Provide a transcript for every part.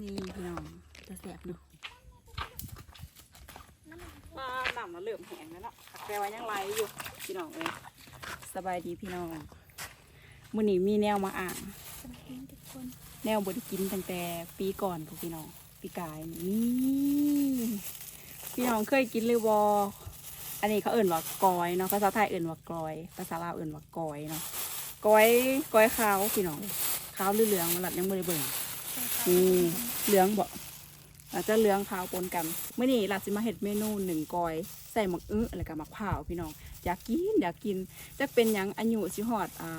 นี่พี่น้องจะแสบเนาะปลาหนำมาเริ่มแห้งแล้วเนาะแปลว่ายังไหลอยู่พี่น้องเอ้ยสบายดีพี่น้องมื้อนี้มีแนวมาอ่างสวัสดีทุกคนแนวบไดกินตั้งแต่ปีก่อนพวกพี่น้องปีกายนี่พี่น้องเคยกินหรือบออันนี้เขาเอิ่นว่ากอยเนาะภาษาไทยเอิ่นว่ากอย ภาษาลาวเอิ่นว่ากอยเนาะกอยกอยขาวพี่น้องขาวหรือเหลืองมันหลับยังไม่ได้เบิ่ง นี่เหลืองบ่อาจจะเหลืองขาวปนกันเมื่อนี้หลับสิมาเห็ดเมนูหนึ่งกอยใส่หมักอื้อแล้วก็หมักเผาพี่น้องอยากกินอยากกินจะเป็นยังอายุสิฮอดอ่า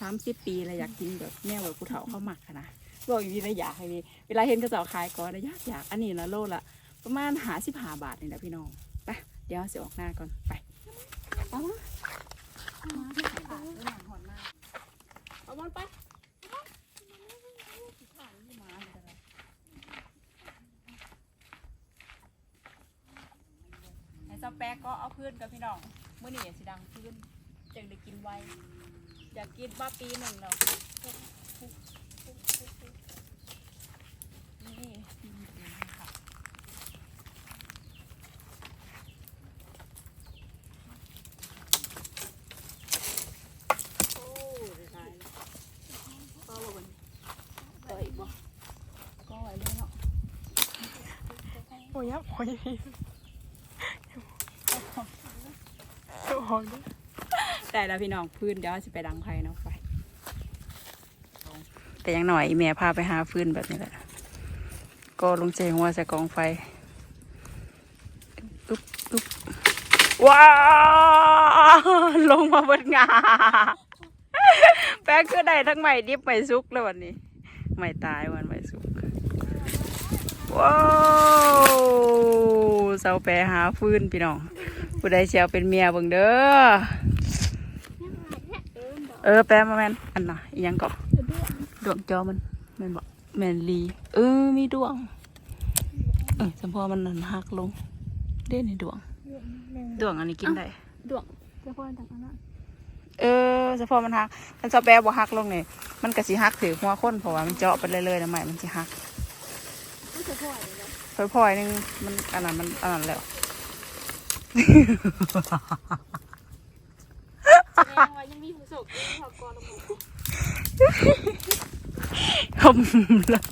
สามสิบปีแล้วอยากกินแบบแนวแบบผู้เฒ่าเขาหมักนะบอกอยู่ดีนะอยากให้ดีเวลาเห็นกระเจ้าขายก่อนะอยากอยากอันนี้นะโลละประมาณหาสิบห้าบาทนี่นะพี่น้องไปเดี๋ยวเสียออกหน้าก่อนไปเอามาเอามันไปไอ้เจ้าแป๊กก็เอาพื้นกับพี่น้องเมื่อนี่สิดังพื้นจึงได้กินไวอยากกินมาปีหนึ่งแล้วนี่ค่ะโอ้ได้ได้แล้วก็บ่บนก็อีกบ่ก็ไว้เลยเนาะโอ้ยโอ้ยโอ้ยแต่แล้วพี่น้องพื้นเดี๋ยวสิไปดังไฟเนาะไฟแต่ยังหน่อยแม่พาไปหาฟืนแบบนี้แหละ ก็ลงเจหัวใส่กองไฟอุ๊บอุ๊บว้าลงมาบนงาแป๊กก็ได้ทั้งใหม่ดิบใหม่ซุกแล้ววันนี้ใหม่ตายวันใหม่ซุกว้าวเสาแปรหาฟืนพี่น้อง ผู้ใดเชียวเป็นเมียเบิ่งเด้อ เออแปลมาแมนอันน่ะอีหยังก็ดวงจอมันแมนบอกแมนลี เออมีดวง เออสมพอมันนั่นหักลง เด่นในดวง ดวงอันนี้กินได้ ดวงเจ้าพ่อจากนั้นเออสมพอมันหักมันสแปรบ่หักลงเนี่ยมันก็สิหักถือหัวคนเพราะว่ามันเจาะไปเรื่อยๆนะใหม่มันสิหักไม่เจ้าพ่อเลยนะพลอยๆนึงมันอันนั้นมันอันนั้นแล้วแสดงว่า ยังมีผู้โชคดีขอกรลงมาคมแล้ว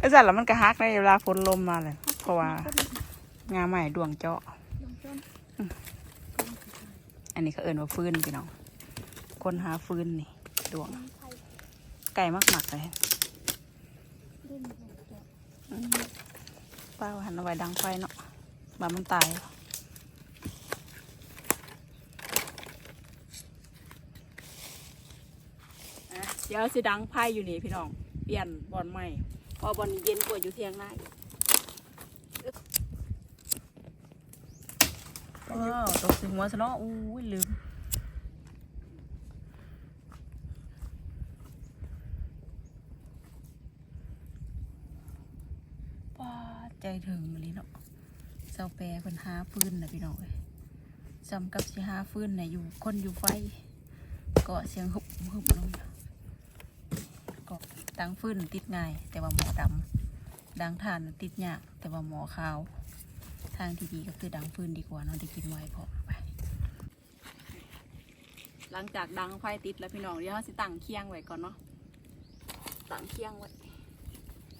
ก็จัดแล้วมันก็ฮักได้เวลาฝนลมมาเลยเพราะว่างาใหม่ดวงเจาะลงต้นอันนี้เขาเอิ้นว่าฟืนพี่น้องคนหาฟืนนี่ดวงน้ำไทยไก่มากหมักเลยเล่นลงเจ้าอืมป้าหันเอาไว้ดังไฟเนาะ บามันตายเดี๋ยวสิดังไพ่อยู่นี่พี่น้อง เปลี่ยนบอลใหม่ พอบอลเย็นกว่าอยู่เทียงหน้าว้าวตกถึงหัวซะเนาะอู้ยลืมว้าใจถึงมาเลยเนาะ เสาแปรเพิ่นหาฟืนนะพี่น้องเอ้ยจำกับสิหาฟืนนะอยู่คนอยู่ไฟก็เสียงหุบหุบลงก็ดังฟืนติดง่าย แต่ว่าหมอดำดังทานติดยากแต่ว่าหมอขาว ทางที่ดีก็คือดังฟืนดีกว่าเนาะได้กินไว้พอไปหลังจากดังไฟติดแล้วพี่น้องเดี๋ยวเราสิตั้งเคียงไว้ก่อนเนาะตั้งเคียงไว้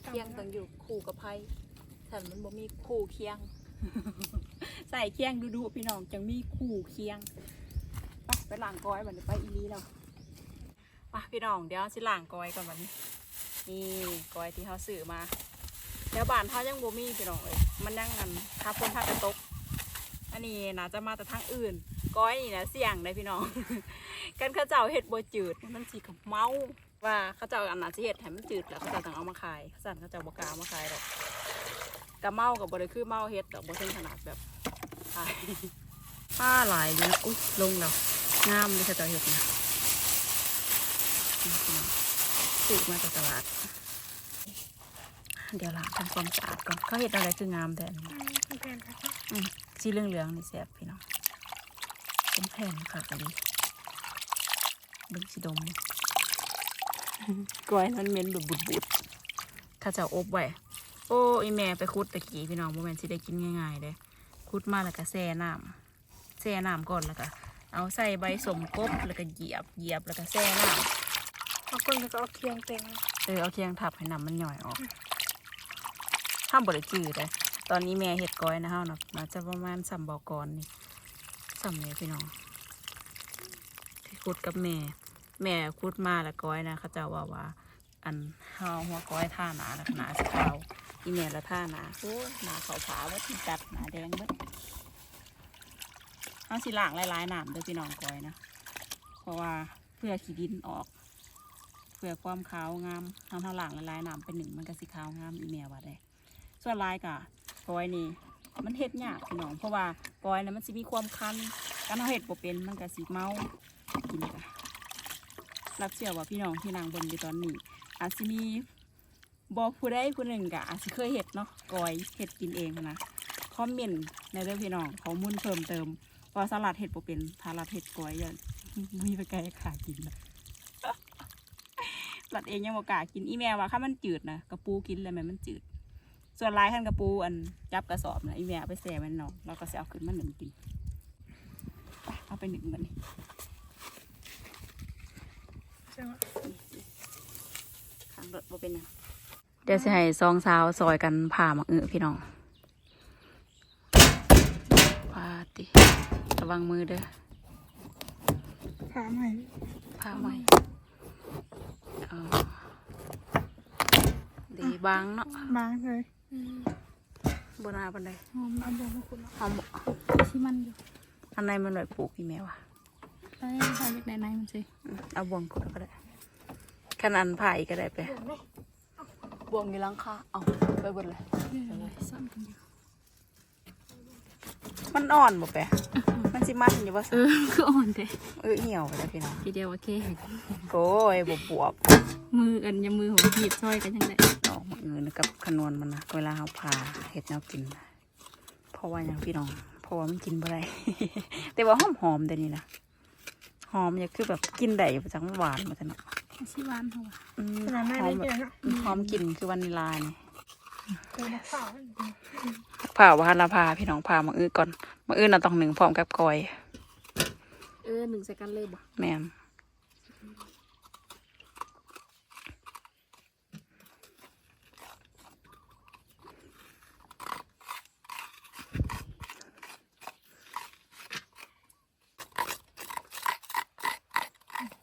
เคียงต้องอยู่คู่กับไพ่ฉันมันบ่มีคู่เคียง ใส่เคียงดูๆพี่น้องจังมีคู่เคียงไปไปล้างก้อยบัดนี้ไปอีลีแล้วไปพี่น้องเดี๋ยวสิล้างก้อยก่อนบันี้นี่ก้อยที่เขาซื้อมาแล้วบ้านเขายังบ่มีพี่น้องเอ้ยมันยังงันถ้าพ้นถ้ากระตก อันนี้น่าจะมาแต่ทางอื่น ก้อยนี่นะเสี่ยงได้พี่น้อง กันข้าเจ้าเห็ดบ่จืดมันสิกับเมาว่าเขาเจ้าอันน่าจะเห็ดให้มันจืดแล้วเขาเจ้าต้องเอามาขายเขาสั่นเขาเจ้าบ่กาเอามาขายดอก กะเมากับบ่ได้คือเมาเห็ดดอกบ่ถึงขนาดแบบขายป้าหลายเลยนะอุ้ยลงแล้วงามเลยเขาเจ้าเห็ดนะนี่พี่น้องซื้อมาจากตลาด เดี๋ยวล้างทำความสะอาดก่อนเขาเห็ดอะไรคืองามแต่อันนี้คุณแฟนครับอืมสีเหลืองๆนี่แซ่บพี่น้องเป็นแผ่นค่ะกะดีเบิ่งสีดมกล้วยมันเหม็นแบบบุดเขาเจะอบไว้ โอ้อีแม่ไปคุดตะกี้พี่น้องโมเมนสิได้กินง่ายๆเลยคุดมาแล้วก็แช่น้ำแช่น้ำก่อนแล้วก็เอาใส่ใบสมกบแล้วก็เหยียบเหยียบแล้วก็แช่น้เอาคนก็เอาเคียงเต็งำเออเอาเคียงทับให้น้ำมันหย่อยออกห้ามบริจืดเลยตอนนี้แม่เห็ดก้อยนะฮะนะน่าจะประมาณสัมบอกรนี่สัมเนี่ยพี่น้องที่คุดกับแม่ แม่คุดมาแล้วก้อยนะเขาเจะว่าว่าอันเฮาหัวก้อยท่าหนาแล้วหนาสิขาว อีเมลละท่าหนาโอ้หนาขาวผาเบิดที่กัดหนาแดงเบิดเฮาสิล้างหลายๆน้ำเด้วยพี่น้องก้อยนะ เพราะว่าเพื่อขี้ดินออก เพื่อความขาวงามทางเท่าล้างหลายๆน้ำเป็นหนึ่งมันก็สิขาวงามอีเมลว่าได้ส่วนลายกะก้อยนี่มันเฮ็ดยากพี่น้อง เพราะว่าก้อยนะมันสิมีความคันการเอาเฮ็ดบ่เป็นมันก็สิเมากินกะรับเชื่อว่าพี่น้องที่นางบนอยู่ตอนนี้อาจจะมี บอกผู้ใดผู้หนึ่งกะอาจจะเคยเห็ดเนาะกอยเห็ดกินเองนะคอมเมนต์ในเรื่องพี่น้องข้อมูลเพิ่มเติมว่าสลัดเห็ดบ่เป็นสลัดเห็ดกอยอย่างมีไปไกลขากินเลยหลัดเองยังบ่กล้ากินอีแมวว่าข้ามันจืดนะกระปูกินเลยแม่มันจืด ส่วนลายขั้นกระปูอันจับกระสอบนะอีแมวเอาไปแซ่มันเนาะเราก็จะเอาขึ้นมาหนึ่งกินไปเอาไปหนึ่งกันนี่ใช่ไหมข้างรถบ่เป็นหยัง เดี๋ยวสิให้ซองสาวซอยกันผ่ามาเออพี่น้องพาติระวังมือเด้อถามให้ผ้าไหมเอาดีบางเนาะบางเลยบนาบันไดหอมเอาบ่มาคุณหอมบ่ที่มันอยู่อันไหนมันหน่อยปลูกพี่แมวอะไปใส่จากไหนไหนมันสิอืมเอาบวงกุดก็ได้ขนาดผ่าอีกก็ได้ไปบ วงอยู่หลังคาเอาไปบนเลยซ่อนกันอยู่มันอ่อนบ่แปะมันสิมันอยู่บ่เออคืออ่อนเด้เออเหี่ยวไปแล้วพี่น้องทีเดียวโอเคโอ้ยบวบวบมือกันยามือหัวหยิบซอยกันยังไงออกมาเงินกับขนวนมันนะเวลาเขาผ่าเห็ดแนวกินนะเพราะว่าอย่างพี่น้องเพราะว่ามันกินบ่ได้ แต่ว่าหอมหอมๆเดี๋ยวนี้นะหอมอย่างคือแบบกินได้ประจังหวานมาแต่เนาะ ชิวานเขาว่ะอืมขนาดแม่หอได้มแบเจบอเนาะหอมกลิ่นคือวานิลลาเนี่ยกูมาเฝ้าผ่าวาลาพาพี่น้องผ่ามาอื้อก่อนมาอื้อเราต้องหนึ่งพร้อมกับกอย เออหนึ่งใส่กันเลยบ่แม่น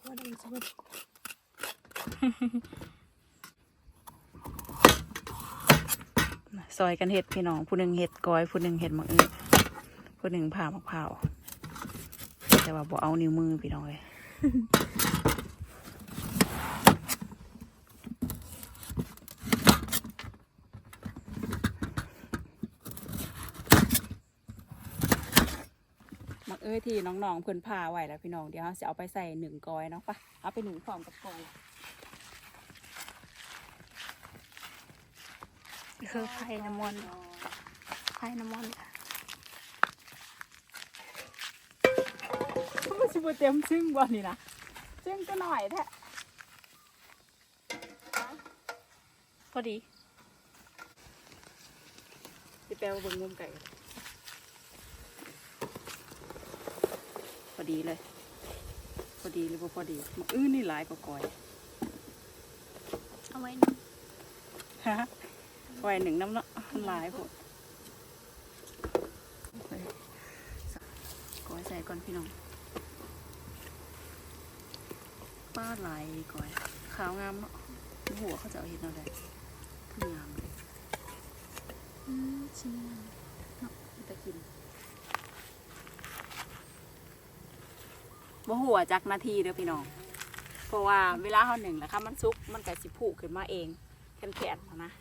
ว่าดังสะบัด ซอยกันเห็ดพี่น้อง ผู้หนึ่งเห็ดกอย ผู้หนึ่งเห็ดมาอื้อผู้หนึ่งผ่ามะพร้าวแต่ว่าบ่เอานิ้วมือพี่น้องเลยมักเอ้ยที่น้องๆเพิ่นพาไว้แล้วพี่น้องเดี๋ยวเราจะเอาไปใส่หนึ่งกอยเนาะปะเอาไปหนึ่งพร้อมกับกอย คือไผ่น้ำมันไผ่น้ำมันค่ะมันสิบ่เต็มซึ่งบ่นี่นะซึ่งก็หน่อยแท้พอดีสิแปลว่าเบิ่งมุมไก่พอดีเลย พอดีหรือบ่พอดีมักอื้อนี่หลายกว่ากอย เอาไว้หนึ่งฮะ ไว้หนึ่งน้ำเนาะมันหลายพวกกอยใส่ก่อนพี่น้องป้าดหลายกอยขาวงามเนาะหัวเขาจะเอาเห็ดเอาได้คืองามเลยอืมชิ้นตะกินบ่หัวจักนาทีเด้อพี่น้อง เพราะว่าเวลาเขาหนึ่งแล้วค่ะมันซุกมันก็สิผูกขึ้นมาเองแขนๆนะ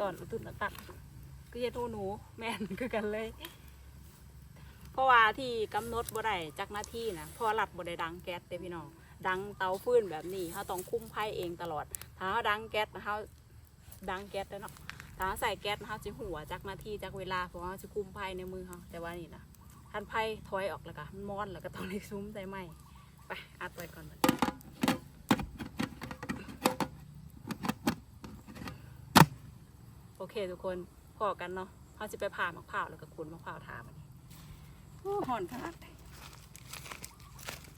ตอนตุ่นตัดก็จะทูหนูแม่นคือกันเลย เพราะว่าที่กำหนดบ่ได้จักหน้าที่นะพราะว่าหลัดบ่ได้ดังแก๊สเด้พี่น้องดังเตาฟืนแบบนี้เขาต้องคุ้มไพ่เองตลอด ถ้าเขาดังแก๊สนะเขาดังแก๊สแล้วเนาะถ้าเขาใส่แก๊สนะเขาจะหัวจักหน้าที่จักเวลาเพราะเขาจะคุ้มไพ่ในมือเขาแต่ว่านี่นะทันไพ่ถอยออกแล้วก็มันมอนแล้วก็ต้องได้ซุ้มใส่ไม้ไปอัดไว้ก่อน โอเคทุกคนพอกันเนาะเขาจะไปผ่ามะพร้าวแล้วก็ขุนมะพร้าวทามันโอ้หอนขนาด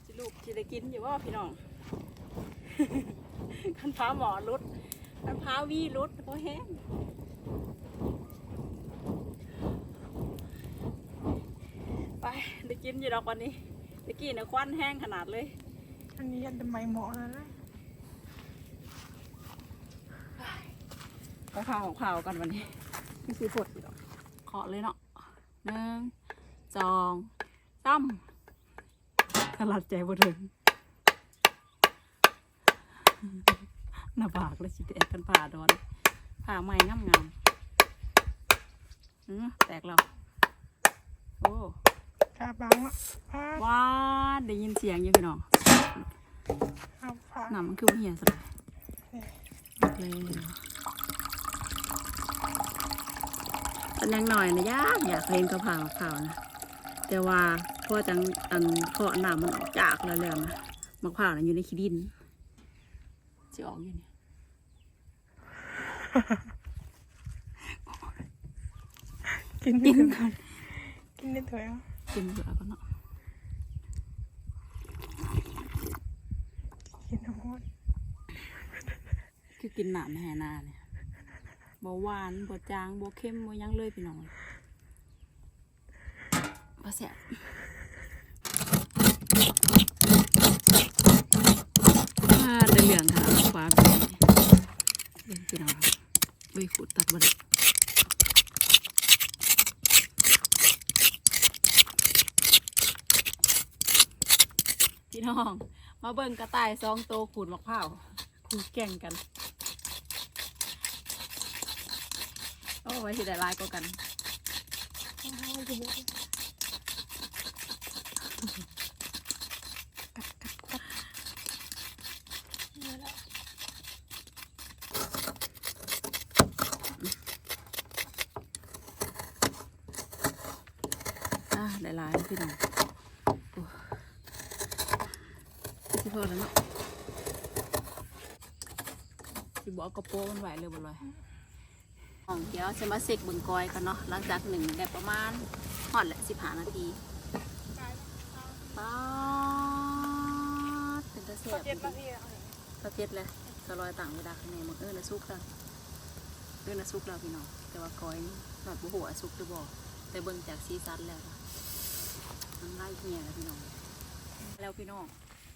จิลูกจะได้กินอยู่ว่าพี่น้องคันพ้าหมอรุดคันพ้าวีรุดโอ้แห้งไปได้กินอยู่ดอกวันนี้ตะกี้เนี่ยควันแห้งขนาดเลยอันนี้ยันทำไมหมาะแล้วนะ ก็ข้าวของข้าวกันวันนี้ไม่ซื้อผดอยู่หรอกเคาะเลยเนาะหนึ่งสองสามตลาดใจบ่ถึงหน้าบากเลยสิแตกกันผ่าดอนผ่าใหม่งามงามๆอื้อแตกแล้วโอ้ชาบางอะพาว้าดได้ยินเสียงอยู่พี่น้องเอาพาหนำมันคือบ่เหี่ยสลายเลย อันยังหน่อยนะยากอยากเล่นกระเพราเผาวนะแต่ว่าพอจังอันเคาะน้ำมันออกจากแล้วแล้วนะมะพร้าวน่ะอยู่ในขี้ดินจะออกอยู่เนี่ยกินกิได้นถึงก่อนกินได้ถึงอะกินเบื่อก่อนเนาะกินทั้งหมดคือกินหนามแห่นาเนี่ย บ่หวานบ่จางบ่เค็มบ่ยังเลยพี่น้องบ่แซ่บอ่าได้เหลืองค่ะฟ้าแบบนี้เรื่องพี่น้องใบขูดตัดบ่ได้พี่น้อง มาเบิ่งกระต่ายสองโตวขูดมะพร้าวขูดแก่งกัน โอ้ไว้สิได้ลายก็กันหลายแล้วพี่น้องสิพอแล้วเนาะสิบอกกระโปรงมันไหวเลยบ่เลย ของเดี๋ยวจะมาเสกเบึงกอยกันเนาะหลังจากหนึ่งได้ประมาณหอดแหละสิบห้านาทีป๊าดเป็นตะเสียบเจ็ดนาทีอะตะเจ็ดเลยสลอยต่างเวลาข้างในมันเออนะซุกแล้วเออนะซุกแล้วพี่น้องแต่ว่ากอยนี่หลอดบุหัวาซุกหรือบ่แต่เบิ่งจากซีซันแล้วนะมันไล่เหี่ยแล้วพี่น้องแล้วพี่น้อง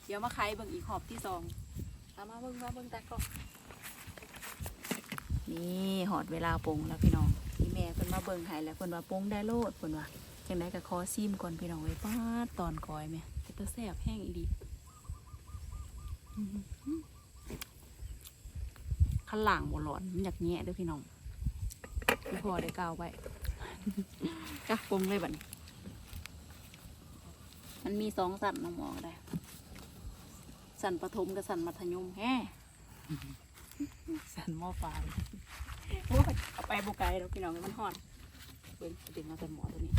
เดี๋ยวมาไขเบิ่งอีกหอบที่สองตามมาเบิ่งมาเบิ่งแต่ก็ นี่หอดเวลาปงแล้วพี่น้องพี่แม่เพิ่นมาเบิ่งให้แล้วเพิ่นว่าปงได้โลดเพิ่นว่าจังไดก็ขอซิมก่อนพี่น้องไว้ป้าตอนกอยแม่เป็นตะแซ่บแห้งอีดีขันหลังบ่ร้อนมันอยากแงะเด้วยพี่น้องพี่พอได้กล่าวไว้จ้ะปงเลยบัดนี้ มันมีสองสันน้องหมอได้สันประถมกับสันมัธยมแฮ่ สันหม้อไฟโอ้ยเอาไปบุไกลแล้วพี่น้องมันห่อนเบิ่งดึงมาสันหมอตัวนี้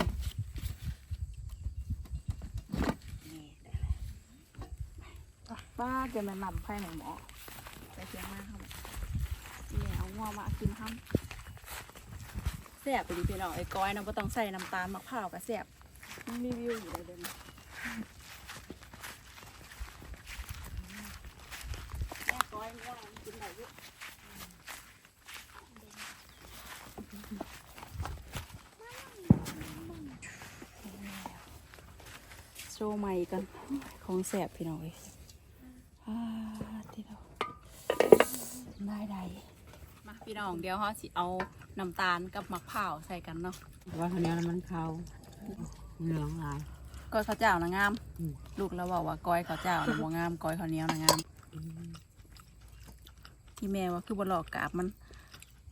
นี่ได้แล้วป้าจะมานำไพ่หนหมอไปเชียงมากครับนี่เอางัวมากินห้ำแซ่บไปดิพี่น้องไอ้ก้อยนะไ่ต้องใส่น้ำตาลมะพร้าวกับแซ่บมันรีวิวอยู่เลยเดินแม่ก้อยงัวมันกินได้เยอะ โชว์ใหม่กัน ของแสบพี่น้องเอ้ยอ่าที่เราได้ได้มาพี่น้องเดี๋ยวเขาสิเอาน้ำตาลกับมะพร้าวใส่กันเนาะว่าคันนี้มันเขาเหลืองหลายก้อยข้าวเจ้านะงามอืมลูกเราบอกว่าก้อยข้าวเจ้านะบ่งามก้อยข้าวเหนียวนะงามอีแม่ว่าคือบ่หลอกกาบมัน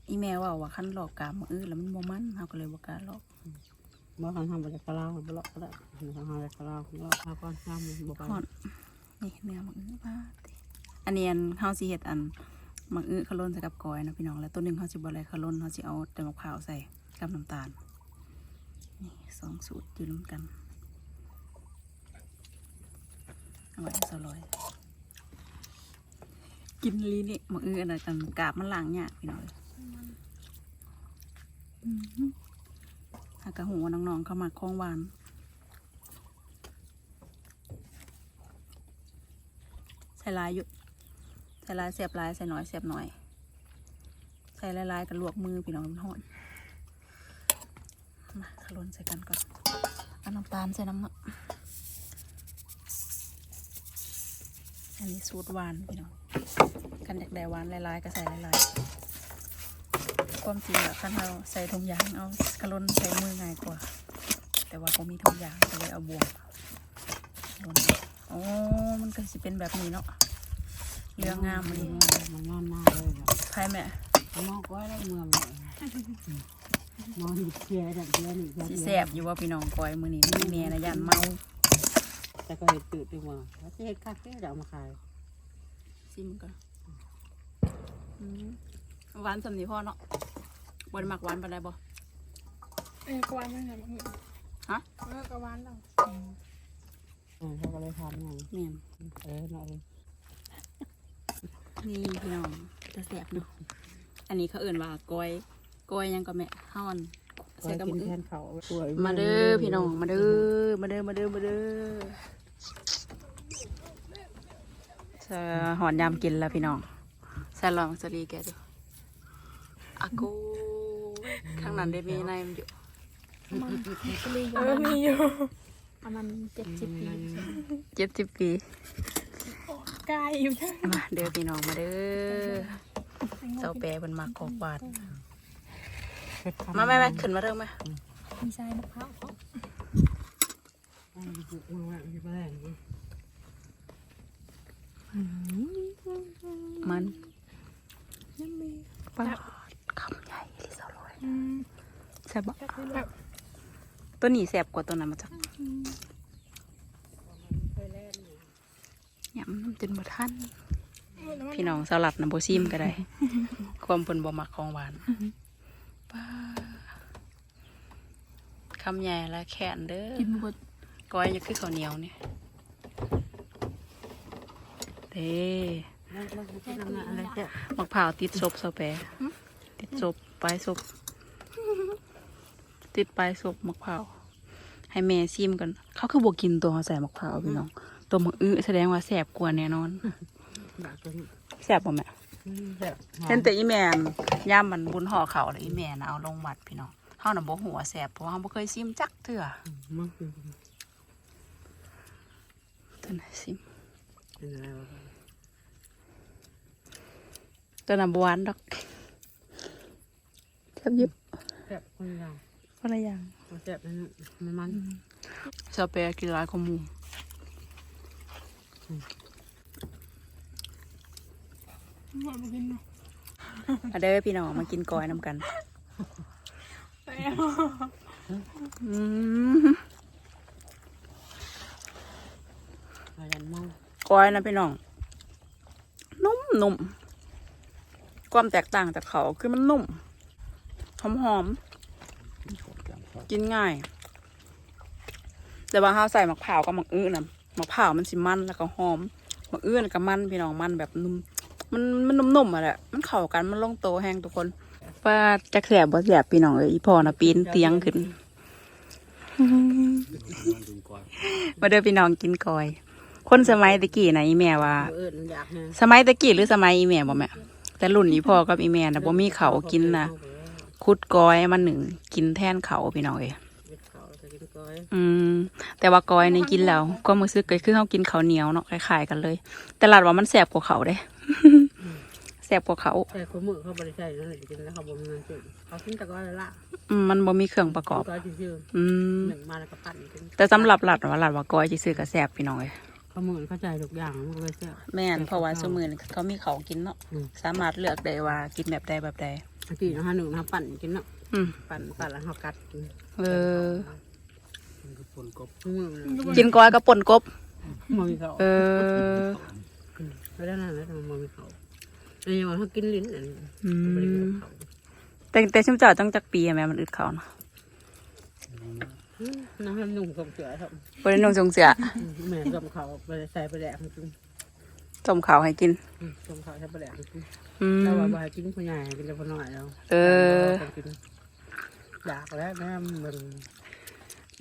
อีแม่ว่าว่าคันหลอกกาบมันอื้อแล้วมันบ่มันเฮาก็เลยบ่กล้าหลอก บ่คันทำบริกรลาวบ่เลาะก็ได้คันทำบริกรลาวเลาะเอาก่อนทำบ่ไปฮอดนี่แม่มักอื้อบ้าติอันนี้อันเฮาสิเฮ็ดอันมักอื้อขลุ่นใส่กับก้อยนะพี่น้องแล้วตัวหนึงเฮาสิบ่ได้ขลุ่นเฮาสิเอาแต่มะพร้าวใส่กับน้ำตาลนี่สองสูตรอยู่นํกันเอาไว้สลอยกินลีนี่มักอื้ออันนั้นกันกาบมันล้างยากพี่น้อง หากระหูน้องๆเข้ามาคล้องหวานใส่ลายอยู่ใส่ลายเสียบลายใส่หน่อยเสียบหน่อย ใส่ลายๆกับลวกมือพี่น้องมันหอนมาขลุนใส่กันก่อนเอาน้ำตาลใส่น้ำเนาะอันนี้สูตรหวานพี่น้องกันอยากได้หวานลายๆก็ใส่ลายๆ ความจริงอะคันเราใส่ถุงยางเอาขลนใส่มือง่ายกว่า แต่ว่าผมมีถุงยางก็เลยเอาบวงลนโอ้มันก็สิเป็นแบบนี้เนาะเรื่องงามมันนี่มันนอนหน้าเลยครับใครแม่มองก้อยได้เมืองเลยนอนอยู่เชียร์แบบเดียวนี่สิแสบอยู่ว่าพี่น้องกอยมือนี้มีแม่นะยันเมาแต่ก็เห็ดตื่นดีกว่าแล้วจะเห็ดคาเฟ่เดี๋ยวเอามาขายซิมก่อนอืม หวานสำนีพ่อเนาะบนหมักหวานปานใดบ่เอ้ยกวานไม่ไหนบ้างฮะเออกวานเราอืมเขาก็เลยทำไงแม่นเออเนาะเลยนี่พี่น้องจะแสบเนาะอันนี้เขาเอื่นว่ากอยกอยหยังก็แม่ฮ้อนก็ใส่กับกินมือแทนเขาสวยมาเด้อพี่น้องมาเด้อมาเด้อมาเด้อมาเด้อจะหอนยามกินแล้วพี่น้องใส่ลองสลีแกดู อากูข้างนั้นได้มีในมันอยู่เออมีอยู่ประมาณเจ็ดสิบปีเจ็ดสิบปีกายอยู่ใช่มาเด้อพี่น้องมาเด้อเจ้าแปรเป็นมากอกบาดมาแม่แม่ขึ้นมาเริ่มไหมมีทรายมะพร้าวเขามันยังมีปลาคำใหญ่ที่สุดเลย อืม แซ่บบ่แบบตัวนี้แซ่บกว่าตัวนั้นมาจากยำน้ำจนบ่ทันพี่น้องสลัดน้ำโบซิมก็ได้ ความเพิ่นบ่มักของหวานป้าคำใหญ่และแขนเด้อกินหมดก้อยจะคือข้าวเหนียวเนี่ยเด้อะไรเจ้ามะพร้าวติดศพเสาแปรติดศพปลายศพ ติดปลายศพมะพร้าวให้แม่ซิมกัน เขาคือบอกกินตัวเขาใส่มะพร้าวพี่น้อง ตัวมะอื้อแสดงว่าแสบกว่าแน่นอนแบบตัวนี้แสบบ่แม่แบบเห็นแต่อีแม่นย่ามมันบุญห่อเขาวแล้วอีแม่น่ะเอาลงวัดพี่น้องเฮาน่ะบ่หัวาแสบเพราะว่าเฮาบ่เคยซิมจักเทื่อมันตัวไหนซิมเป็นอะไรวะตัวนั้นบ่หวานดอกแซ่บยิบแบบคนเรา คนละอย่างแบบนั้นมันมันเสาแปรกินหลายข้อมูลหมดมากินเนาะมาเด้อพี่น้องมากินกอยนํกันแต่อืมอะไรเมากอยนะพี่น้อง นุ่มนุ่มความแตกต่างจากเขาคือมันนุ่มหอมหอมๆ กินง่าย แต่ว่าเฮาใส่มะพร้าวกับมะอื้อนะมะพร้าวมันสิมันแล้วก็หอมมะอื้อน่ะก็มันพี่น้องมันแบบนุ่มมันมันนุ่มๆอะแหละมันเข้ากันมันลงโตแห้งทุกคนป้าจักแสบบ่แสบพี่น้องเอ้ยอีพ่อน่ะปีนเตียงขึ้น มาเด้อพี่น้องกินกอย คนสมัยตะกี้นะอีแม่ว่าเอออยากนะสมัยตะกี้หรือสมัยอีแม่บ่แม่แต่รุ่นอีพ่อกับอีแม่นะบ่มีเขาวกินนะ คุดกอยมาหนึ่งกินแทนเขาวพี่น้องเอ้ยเขาจะกินก้อยอืม แต่ว่ากอยในกินแล้ว ก็มือซึกก็คือเขากินข้าวเหนียวเนาะคล้ายๆกันเลย แต่ลาดว่ามันแสบกว่าเขาเด้แสบกว่าเขาใส่ข้าวมือเขาบริใส่นั่นแหละกินแล้วเขาบ่มีเงินซื้อเขากินแต่ก้อยละอืมมันบ่มีเครื่องประกอบก้อยชื่ออืมหนึ่งมาแล้วก็ปั่นกินแต่สำหรับหลัดว่าหลัดว่ากอยซื่อๆก็แสบพี่น้องเอ้ย ข้าวมือเข้าใจทุกอย่างมันก็เลยเสีย แม่นเพราะว่าซุมื้อนี้เขามีเขาวกินเนาะอืม สามารถเลือกได้ว่ากินแบบใดแบบใดเมื่อกี้นะคะหนึ่งนะคะปั่นกินเนาะอืมปั่นปั่นแล้วเขากัดกินเออมือกินกอยกับป่นกบมันมีเขาเออไม่ได้นั่นแล้วแต่มันมีเขาอันนี้มันเขากินลิ้นอันนี้อืไม่ได้กินมเขาแต่แต่ชิมเจ้าจังจักปีอะแม่มันอึดเขาเนาะ น้ำให้หนุ่มกับเสือครับบ่ได้นุ่งทรงเสือแม่กับเขาไปใส่ไปแดกมันกินต้มข้าวให้กินต้มข้าวใส่ไปแดกมันกินอืมแล้วว่าบ่ให้กินผู้ใหญ่กินแต่ผู้น้อยแล้วเออกินอยากแล้วแม่มึง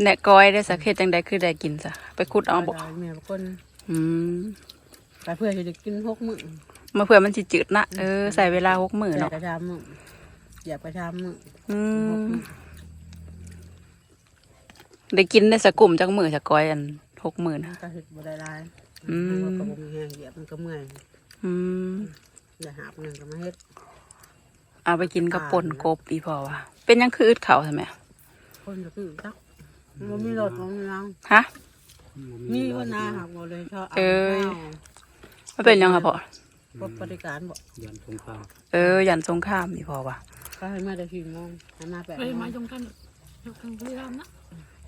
แหนกก้อยได้สักเฮ็ดจังใดคือได้กินซะไปขุดเอาบ่ได้แม่คนอืมไปเพื่อจะกินหกมื้อมาเผื่อมันสิจืดนะเออใส่เวลาหกมื้ออยากเนาะกระชามมื้ออยากกระชามมื้ออืม ได้กินได้สักกลุ่มจักมื้อสักก้อยอันหกมื้อนะก็เฮ็ดบ่ได้หลายอืมมันก็บ่มีแรงเหยียบมันก็เมื่อยอืมอย่าหาบเงินก็มาเฮ็ดเอาไปกินกับป่นกบอีพอว่ะเป็นหยังคืออึดเขาใช่ไหมคนก็คือจักมันมีรถของเราฮะ มีว่านาหักบ่เลยชอบเออมันเป็นหยังค่ะพ่อพบปฏิการบ่ยันสงครามเออยันสงครามอีพอว่ะก็ให้มาได้4โมงให้มา8เอ้ยโมมางจงกันยกทางเรือนะ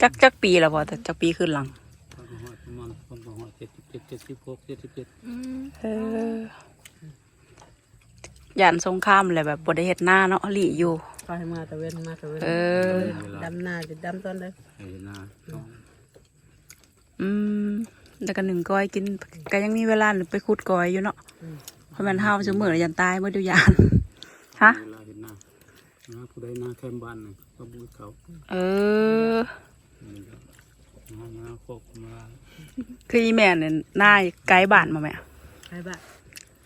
จักจักปีแล้วพอแต่จักปีขึ้นหลังพระมหาประมาณพระมหาเจ็ดสิบเจ็ดเจ็ดสิบหกเจ็ดสิบเจ็ดอืมเออยันสงครามอะไรแบบบได้เฮ็ดหน้าเนาะหลีอยู่ก็ให้มาตะเวนมาตะเวนเออดำนาจะดำต้นเลยไอ้นาสองอืมแล้วก็หนึ่งก้อยกินก็ยังมีเวลาไปขุดก้อยอยู่เนาะเพราะมันเฮาจะเหมือนยันตายเมื่อดูยานฮะเวลาเห็นหน้านาผู้ใดนาแคมบ้านน่ะก็บูชเขา เออ นานาโคกมาคืออีแม่เนี่ยหน้าไกลบ้านมาแม่ใช่ปะ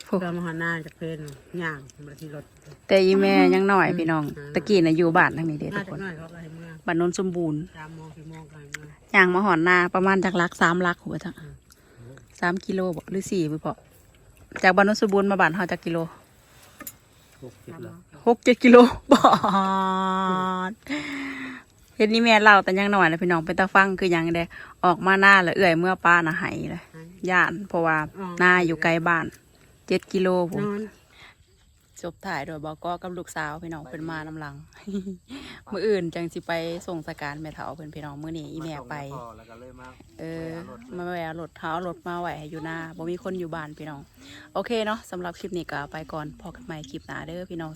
โอ้เพื่อมาหาหน้าจากเพนย่างมาที่รถแต่อีแม่ยังน้อยพี่น้อง ตะกี้น่ะอยู่บ้านทั้งนี้เด้หน้าทุกจาคกนน้อยเขาก็ให้เมื่อบ้านโนนสมบูรณ์สามโมงสี่โมงก็ให้เมื่อย่างมาหอนนาประมาณจากลักสามลักหัวจังสามกิโลบ่หรือสี่พี่พอจากบ้านโนนสมบูรณ์มาบ้านเฮาจากกิโลโคกเจ็ดละหกเจ็ดกิโลบาท เฮ็ดนี่แม่เล่าแต่ยังน้อยนะพี่น้องเป็นตาฟังคือหยังได้ออกมาหน้าแล้วเอื่อยเมื่อป้าน่ะไหายเลยย่านเพราะว่าหน้าอยู่ไกลบ้านเจ็ดกิโลผนมอนจบถ่ายโดยบอกก็กับลูกสาวพี่น้องเพิ่นมานำหลังมื้ออื่นจังสิไปส่งสการแม่เฒ่าเพิ่นพี่น้องมื้อนี้อีแม่ไปแล้วก็เลยมาเออ มาแวะรถเท้ารถมาไหวให้อยู่หน้าบ่มีคนอยู่บ้านพี่น้อง โอเคเนาะสำหรับคลิปนี้ก็ไปก่อนพอกันใหม่คลิปหน้าเด้อพี่น้อง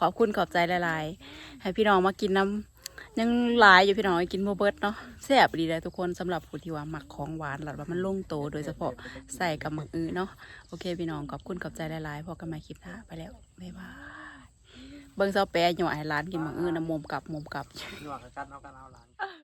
ขอบคุณขอบใจหลาย ๆ ให้พี่น้องมากินน้ำ ยังหลายอยู่พี่น้องกินโมเบิร์ตเนาะแซ่บดีเลยทุกคนสำหรับผู้ที่ว่าหมักของหวานหลัดว่ามันลงโตโดยเฉพาะใส่กับหมักอื้อเนาะโอเคพี่น้องขอบคุณขอบใจหลายๆพอกันมาคลิปหน้าไปแล้วบ๊ายบายเบิ้งเซาแปะหน่อยร้านกินหมักอื้อนะมุมกับมมกับ หยวกกันเอากันเอาหลาน